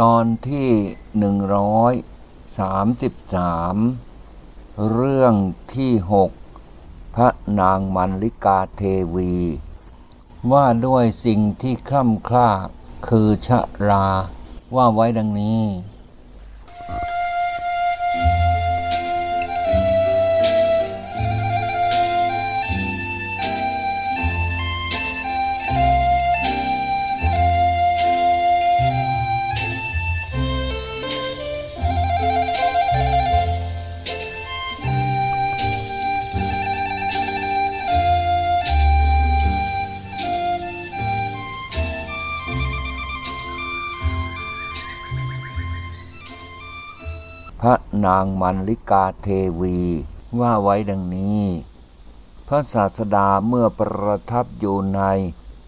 ตอนที่หนึ่งร้อยสามสิบสามเรื่องที่หกพระนางมันลิกาเทวี ว่าด้วยสิ่งที่คล่ำคล้าคือชะราว่าไว้ดังนี้ นางมันลิกาเทวีว่าไว้ดังนี้ พระศาสดาเมื่อประทับอยู่ใน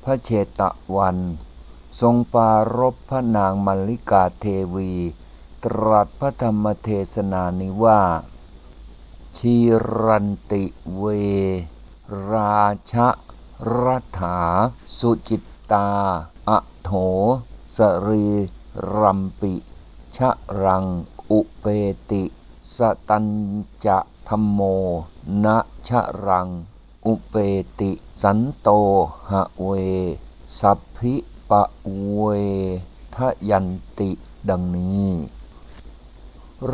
พระเชตวัน ทรงปรารบพระนางมันลิกาเทวี ตรัสพระธรรมเทศนานี้ว่า ชีรันติเว ราชะรัฐา สุจิตตา อโถ สรีรัมปิ ชะรัง อุเปติสตัญจะธรรมโมนะชะรัง อุเปติสันโตหะเว สัพพิปะเวทะยันติดังนี้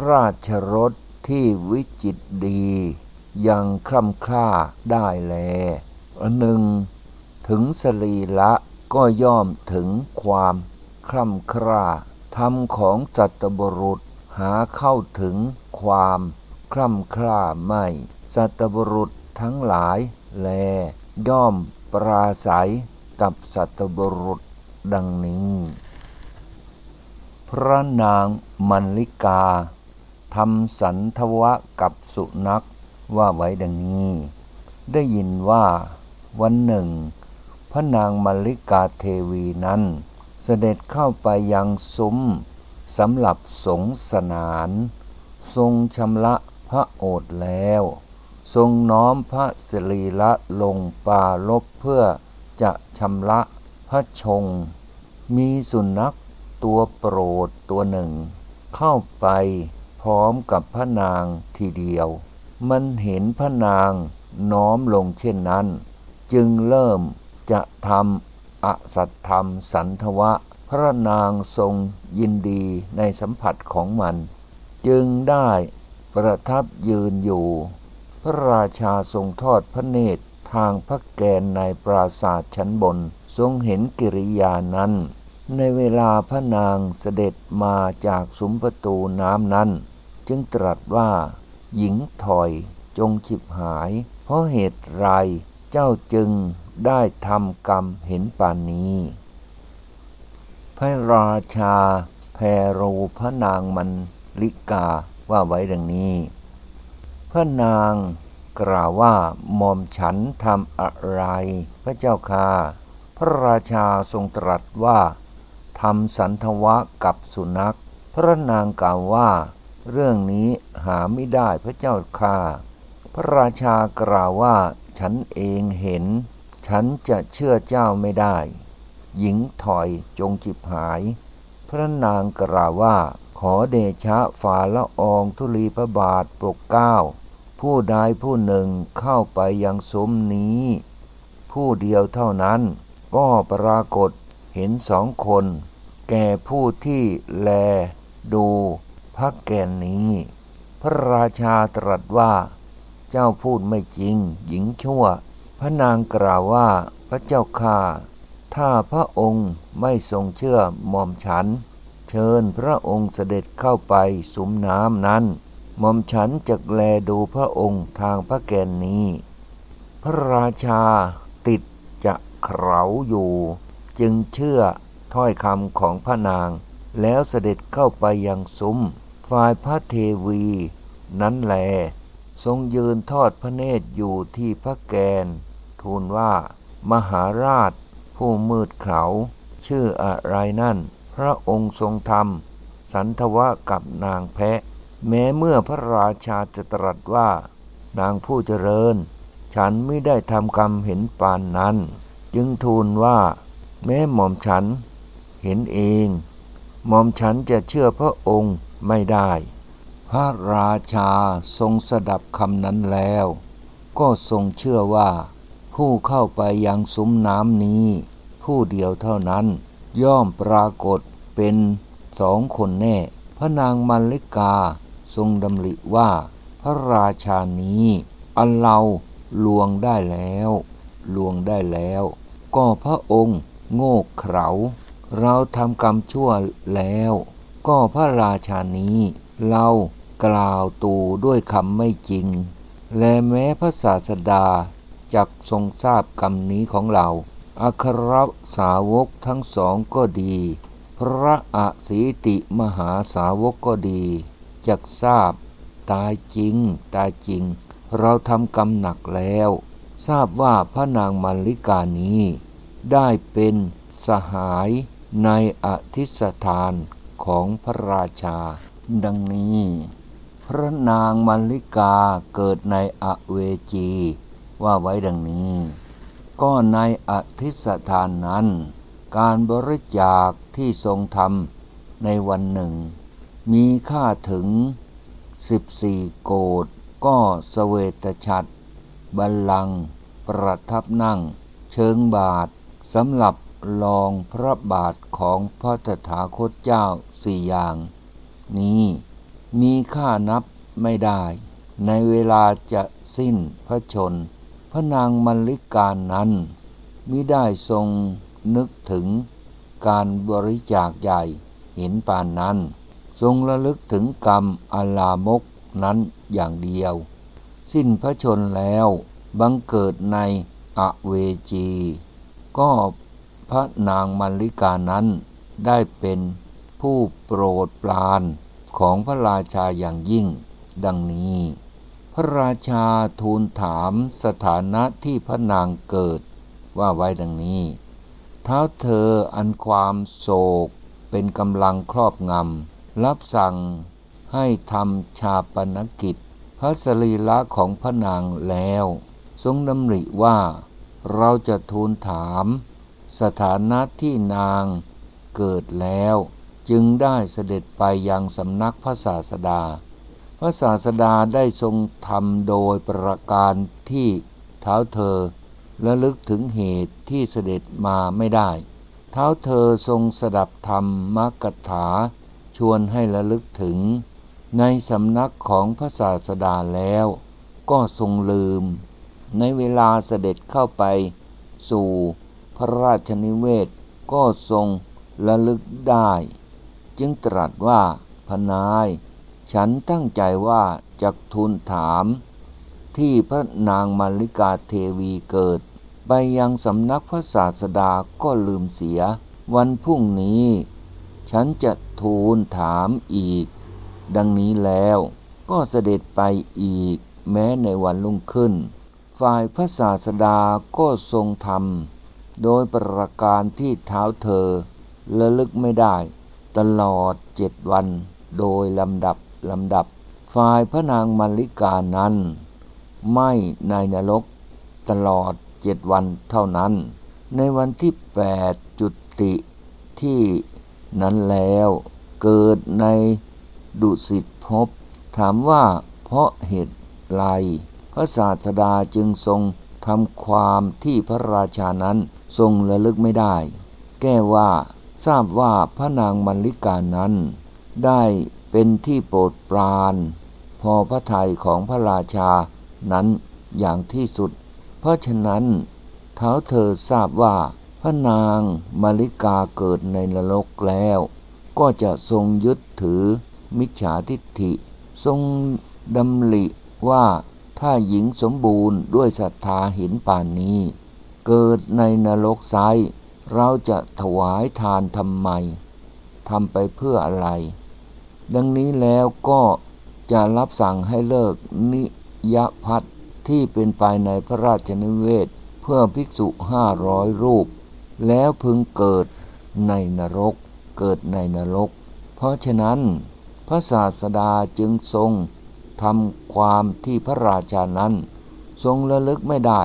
ราชรถที่วิจิตดี ยังคล่ำคล้าได้แลหนึ่งถึงสรีละก็ย่อมถึงความคล่ำคร่าธรรมของสัตบุรุษ หาเข้าถึงความคล่ำคร่าไม่ สัตบุรุษทั้งหลายแล ย่อมปราศัยกับสัตบุรุษดังนี้ พระนางมันลิกาทำสันทวะกับสุนัขว่าไว้ดังนี้ ได้ยินว่าวันหนึ่ง พระนางมัลลิกาเทวีนั้น เสด็จเข้าไปยังซุ้ม สำหรับสงสนาน ทรงชำระพระโอษฐ์แล้ว ทรงน้อมพระสิรีละลงปาลบเพื่อจะชำระพระชง มีสุนัขตัวโปรดตัวหนึ่ง เข้าไปพร้อมกับพระนางทีเดียว มันเห็นพระนางน้อมลงเช่นนั้น จึงเริ่มจะทำอสัตธรรมสันทวะ พระนางทรงยินดีในสัมผัสของมัน จึงได้ประทับยืนอยู่ พระราชาทรงทอดพระเนตรทางพระแกนในปราสาทชั้นบน ทรงเห็นกิริยานั้น ในเวลาพระนางเสด็จมาจากซุ้มประตูน้ำนั้น จึงตรัสว่า หญิงถอยจงฉิบหาย เพราะเหตุไรเจ้าจึงได้ทำกรรมเห็นป่านนี้ พระราชาแพรูพระนางมันลิกาว่าไว้ดังนี้ พระนางกล่าวว่าหม่อมฉันทำอะไร พระเจ้าค่ะพระราชาทรงตรัสว่าทำสันทวะกับสุนัข พระนางกล่าวว่า เรื่องนี้หาไม่ได้พระเจ้าค่ะ พระราชากล่าวว่า ฉันเองเห็น ฉันจะเชื่อเจ้าไม่ได้ หญิงถอยจงจิบหาย พระนางกล่าวว่า ขอเดชะฝ่าละอองธุลีพระบาทปกเก้า ผู้ใดผู้หนึ่งเข้าไปยังสมนี้ ผู้เดียวเท่านั้นก็ปรากฏเห็นสองคน แก่ผู้ที่แลดูพระแก่นนี้ พระราชาตรัสว่า เจ้าพูดไม่จริง หญิงชั่ว พระนางกล่าวว่าพระเจ้าข้า ถ้าพระองค์ไม่ทรงเชื่อหม่อมฉัน เชิญพระองค์เสด็จเข้าไปสุมน้ำนั้น หม่อมฉันจะแลดูพระองค์ทางพระแกนนี้ พระราชาติดจะเขาอยู่ จึงเชื่อถ้อยคำของพระนาง แล้วเสด็จเข้าไปยังซุ้มฝ่ายพระเทวี นั้นแล ทรงยืนทอดพระเนตรอยู่ที่พระแกน ทูลว่ามหาราช ผู้มืดเขาชื่ออะไรนั่น พระองค์ทรงทำสันทวะกับนางแพะ แม้เมื่อพระราชาจะตรัสว่า นางผู้เจริญ ฉันไม่ได้ทำกรรมเห็นปานนั้น จึงทูลว่า แม้หม่อมฉัน เห็นเอง หม่อมฉันจะเชื่อพระองค์ไม่ได้ พระราชาทรงสดับคำนั้นแล้ว ก็ทรงเชื่อว่า ผู้เข้าไปยังซุ้มน้ำนี้ ผู้เดียวเท่านั้น ย่อมปรากฏเป็นสองคนแน่ พระนางมัลลิกาทรงดำริว่า พระราชานี้อันเราลวงได้แล้ว ลวงได้แล้ว ก็พระองค์โง่เขลาเราทำกรรมชั่วแล้ว ก็พระราชานี้ เรากล่าวตูด้วยคำไม่จริง และแม้พระศาสดา จักทรงทราบกรรมนี้ของเรา อัครสาวกทั้งสองก็ดี พระอสีติมหาสาวกก็ดี จักทราบ ตายจริง ตายจริง เราทำกรรมหนักแล้ว ทราบว่าพระนางมัลลิกานี้ ได้เป็นสหายในอธิสถานของพระราชา ดังนี้ พระนางมัลลิกาเกิดในอเวจี ว่าไว้ดังนี้ ก็ในอธิสถานนั้น การบริจาคที่ทรงทำในวันหนึ่ง มีค่าถึง 14 โกดก็สเวตฉัตรบัลลังก์ประทับนั่ง เชิงบาทสำหรับรองพระบาทของพระตถาคตเจ้าสี่อย่าง นี้มีค่านับไม่ได้ ในเวลาจะสิ้นพระชน พระนางมัลลิกานั้นมิได้ทรงนึกถึงการบริจาคใหญ่เห็นปานนั้น ทรงระลึกถึงกรรมอาลามกนั้นอย่างเดียว สิ้นพระชนแล้วบังเกิดในอเวจี ก็พระนางมัลลิกานั้นได้เป็นผู้โปรดปรานของพระราชาอย่างยิ่งดังนี้ พระราชาทูลถามสถานะที่พระนางเกิดว่าไว้ดังนี้ เท้าเธออันความโศกเป็นกำลังครอบงำ รับสั่งให้ทำชาปนกิจ พระสรีระของพระนางแล้ว ทรงดำริว่าเราจะทูลถาม สถานะที่นางเกิดแล้ว จึงได้เสด็จไปยังสำนักพระศาสดา พระศาสดาได้ทรงทำโดยประการที่เท้าเธอระลึกถึงเหตุที่เสด็จมาไม่ได้ เท้าเธอทรงสดับธรรมมกถา ชวนให้ระลึกถึง ในสำนักของพระศาสดาแล้ว ก็ทรงลืม ในเวลาเสด็จเข้าไป สู่พระราชนิเวศ ก็ทรงระลึกได้ จึงตรัสว่าพนาย ฉันตั้งใจว่าจะทูลถาม ที่พระนางมาริกาเทวีเกิด ไปยังสำนักพระศาสดาก็ลืมเสีย วันพรุ่งนี้ ฉันจะทูลถามอีก ดังนี้แล้วก็เสด็จไปอีกแม้ในวันรุ่งขึ้น ฝ่ายพระศาสดาก็ทรงทำโดยประการที่เท้าเธอระลึกไม่ได้ ตลอดเจ็ดวันโดยลำดับ ลำดับฝ่ายพระนางมาริกานั้น ไม่ในนรกตลอดเจ็ดวันเท่านั้น ในวันที่แปดจุติที่นั้นแล้วเกิดในดุสิตภพถามว่าเพราะเหตุไรพระศาสดาจึงทรงทำความที่พระราชานั้นทรงระลึกไม่ได้ แก้ว่าทราบว่าพระนางมัลลิกานั้น ได้ เป็นที่โปรดปราน พอพระทัยของพระราชานั้นอย่างที่สุด เพราะฉะนั้นเท้าเธอทราบว่าพระนางมาริกาเกิดในนรกแล้ว ก็จะทรงยึดถือมิจฉาทิฏฐิ ทรงดำริว่าถ้าหญิงสมบูรณ์ด้วยศรัทธาเห็นป่านนี้ เกิดในนรกไซเราจะถวายทานทำไมทำไปเพื่ออะไร ดังนี้แล้วก็จะรับสั่งให้เลิกนิยพัฒที่เป็นไปในพระราชนิเวศ เพื่อภิกษุห้าร้อยรูป แล้วพึงเกิดในนรก เกิดในนรก เพราะฉะนั้น พระศาสดาจึงทรงทำความที่พระราชานั้น ทรงระลึกไม่ได้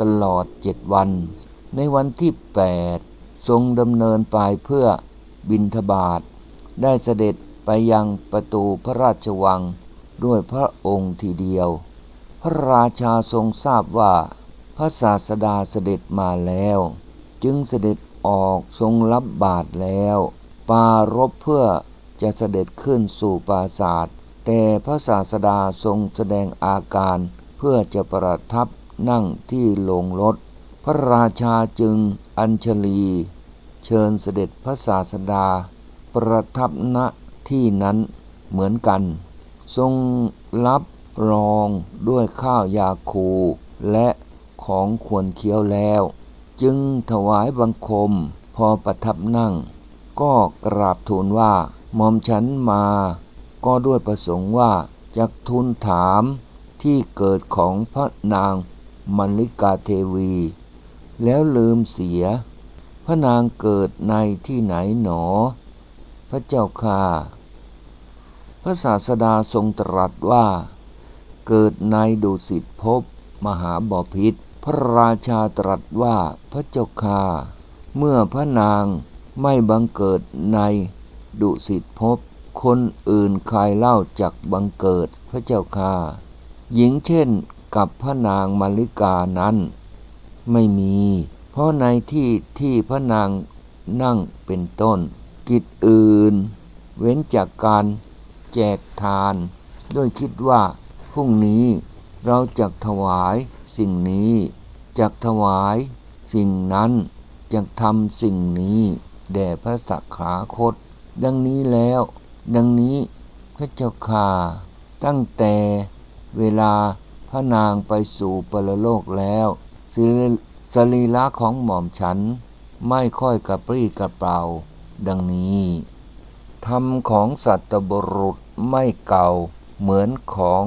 ตลอดเจ็ดวัน ในวันที่แปดทรงดำเนินไปเพื่อบินทบาทได้เสด็จ ไปยังประตูพระราชวังด้วยพระองค์ทีเดียว พระราชาทรงทราบว่าพระศาสดาเสด็จมาแล้ว จึงเสด็จออกทรงรับบาทแล้ว ปารบเพื่อจะเสด็จขึ้นสู่ปราศาสตร์แต่พระศาสดาทรงแสดงอาการเพื่อจะประทับนั่งที่ลงรถ พระราชาจึงอัญชลี เชิญเสด็จพระศาสดา ประทับณ ที่นั้นเหมือนกัน ทรงรับรองด้วยข้าวยาคูและของควรเคี้ยวแล้ว จึงถวายบังคมพอประทับนั่ง ก็กราบทูลว่าหม่อมฉันมา ก็ด้วยประสงค์ว่าจะทูลถามที่เกิดของพระนางมัลลิกาเทวี แล้วลืมเสีย พระนางเกิดในที่ไหนหนอ พระเจ้าค่า ระศาสดาทรงตรัสว่า เกิดในดุสิตภพมหาบอพิษพระราชาตรัสว่าพระเจ้าค่าเมื่อพระนางไม่บังเกิดในดุสิตภพคนอื่นใครเล่าจักบังเกิดพระเจ้าค่าหญิงเช่นกับพระนางมาริกานั้น ไม่มี เพราะในที่ที่พระนางนั่งเป็นต้น กิจอื่น เว้นจากการ แจกทาน ด้วยคิดว่าพรุ่งนี้เราจะถวายสิ่งนี้จะถวายสิ่งนั้นจะทำสิ่งนี้แด่พระสักขาคต ดังนี้แล้ว ดังนี้พระเจ้าค่าตั้งแต่เวลาพระนางไปสู่ปรโลกแล้วสิสรีระของหม่อมฉันไม่ค่อยกระปรี้กระเปร่าดังนี้ ธรรมของสัตบุรุษไม่เก่าเหมือนของ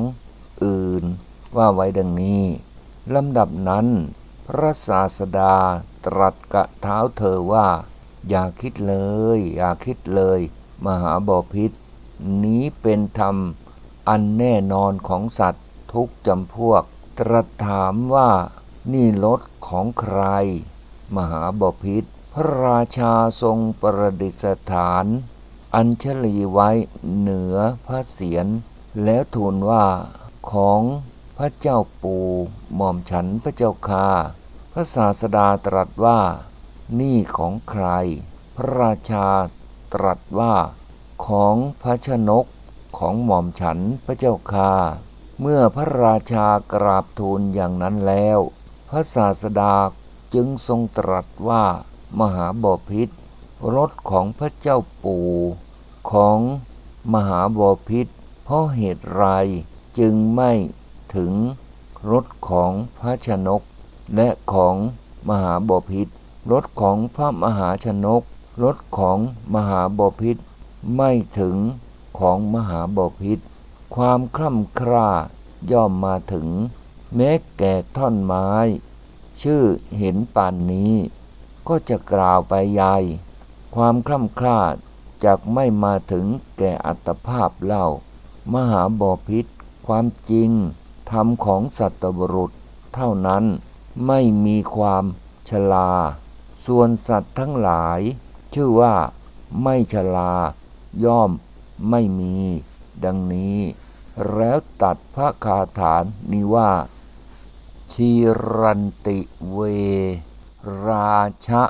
อื่น ว่าไว้ดังนี้ลำดับนั้น พระศาสดาตรัสกะเท้าเธอว่า อย่าคิดเลย อย่าคิดเลย มหาบอพิษ นี้เป็นธรรมอันแน่นอนของสัตว์ทุกจำพวก ตรัสถามว่านี่รถของใคร มหาบพิษ พระราชาทรงประดิษฐาน อัญชลีไว้เหนือพระเศียรแล้วทูลว่าของพระเจ้าปู่หม่อมฉันพระเจ้าค่าพระศาสดาตรัสว่า นี่ของใคร พระราชาตรัสว่า ของพระชนกของหม่อมฉันพระเจ้าค่าเมื่อพระราชากราบทูลอย่างนั้นแล้ว พระศาสดาจึงทรงตรัสว่ามหาบพิษ รถของพระเจ้าปู่ของมหาบอพิษเพราะเหตุไรจึงไม่ถึงรถของพระชนก และของมหาบอพิษรถของพระมหาชนก รถของมหาบอพิษไม่ถึงของมหาบอพิษความคล่ำคร่าย่อมมาถึง แม้แก่ท่อนไม้ ชื่อเห็นป่านนี้ ก็จะกล่าวไปใหญ่ ความคล่ำคร่าจากไม่มาถึงแก่อัตภาพเล่า มหาบอพิษ ความจริงธรรมของสัตวรุษ เท่านั้นไม่มีความชลา ส่วนสัตว์ทั้งหลาย ชื่อว่าไม่ชลา ย่อมไม่มี ดังนี้ แล้วตัดพระคาถานนี้ว่า ชีรันติเว ราชะ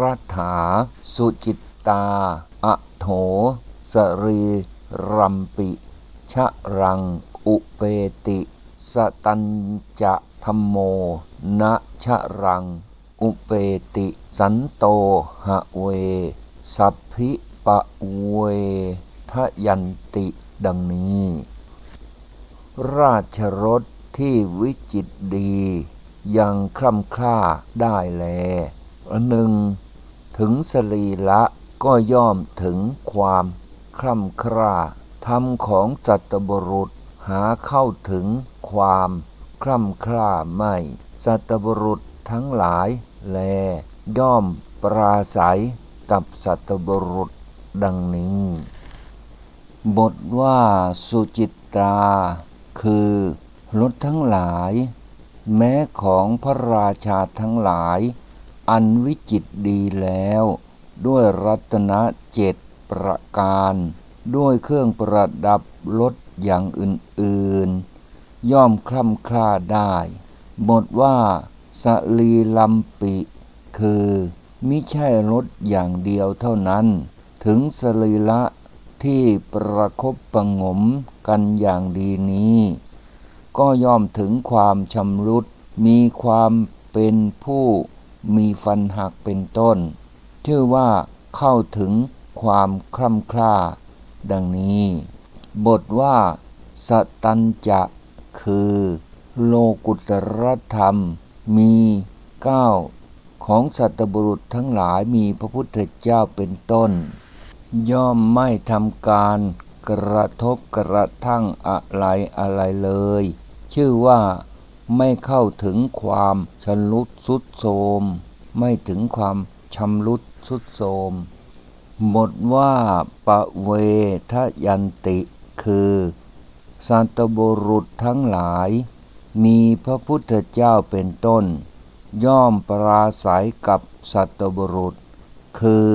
รัฐา สุจิตตา อโถ สรีรัมปิ ชะรัง อุเปติ สตัญจะธรรมโมนะชะรัง อุเปติ สันโตหะเว สัพพิปะเวทยันติดังนี้ ราชรถที่วิจิตดี ยังคล่ำคล้าได้แล หนึ่งถึงสรีละก็ย่อมถึงความคล่ำคร่าธรรมของสัตบุรุษหาเข้าถึงความคล่ำคร่าไม่ สัตบุรุษทั้งหลายแล ย่อมปราศัยกับสัตบุรุษดังนี้ บทว่าสุจิตรา คือรถทั้งหลาย แม้ของพระราชาทั้งหลาย อันวิจิตดีแล้ว ด้วยรัตนเจ็ดประการ ด้วยเครื่องประดับรถอย่างอื่นๆ ย่อมคล่ำคลาได้ บทว่าสลีลัมปิ คือมิใช่รถอย่างเดียวเท่านั้น ถึงสรีละที่ประคบประงมกันอย่างดีนี้ ก็ย่อมถึงความชำรุดมีความเป็นผู้ มีฟันหักเป็นต้น ชื่อว่าเข้าถึงความคล่ำคล้าดังนี้ บทว่าสตันจะคือ โลกุตรธรรมมีเก้าของสัตบุรุษทั้งหลายมีพระพุทธเจ้าเป็นต้น ย่อมไม่ทำการกระทบกระทั่งอะไรอะไรเลย ชื่อว่า ไม่เข้าถึงความชำรุดสุดโทมไม่ถึงความชำรุดสุดโทรมบทว่าปะเวทยันติคือสันตบุรุษทั้งหลาย มีพระพุทธเจ้าเป็นต้น ย่อมปราศัยกับสัตบุรุษ คือ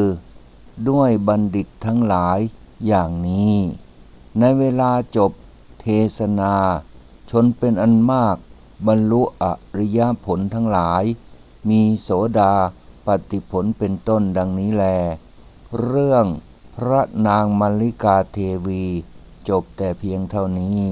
ด้วยบัณฑิตทั้งหลายอย่างนี้ ในเวลาจบเทศนา ชนเป็นอันมาก บรรลุอริยผลทั้งหลาย มีโสดาปฏิผลเป็นต้นดังนี้แล เรื่องพระนางมัลลิกาเทวีจบแต่เพียงเท่านี้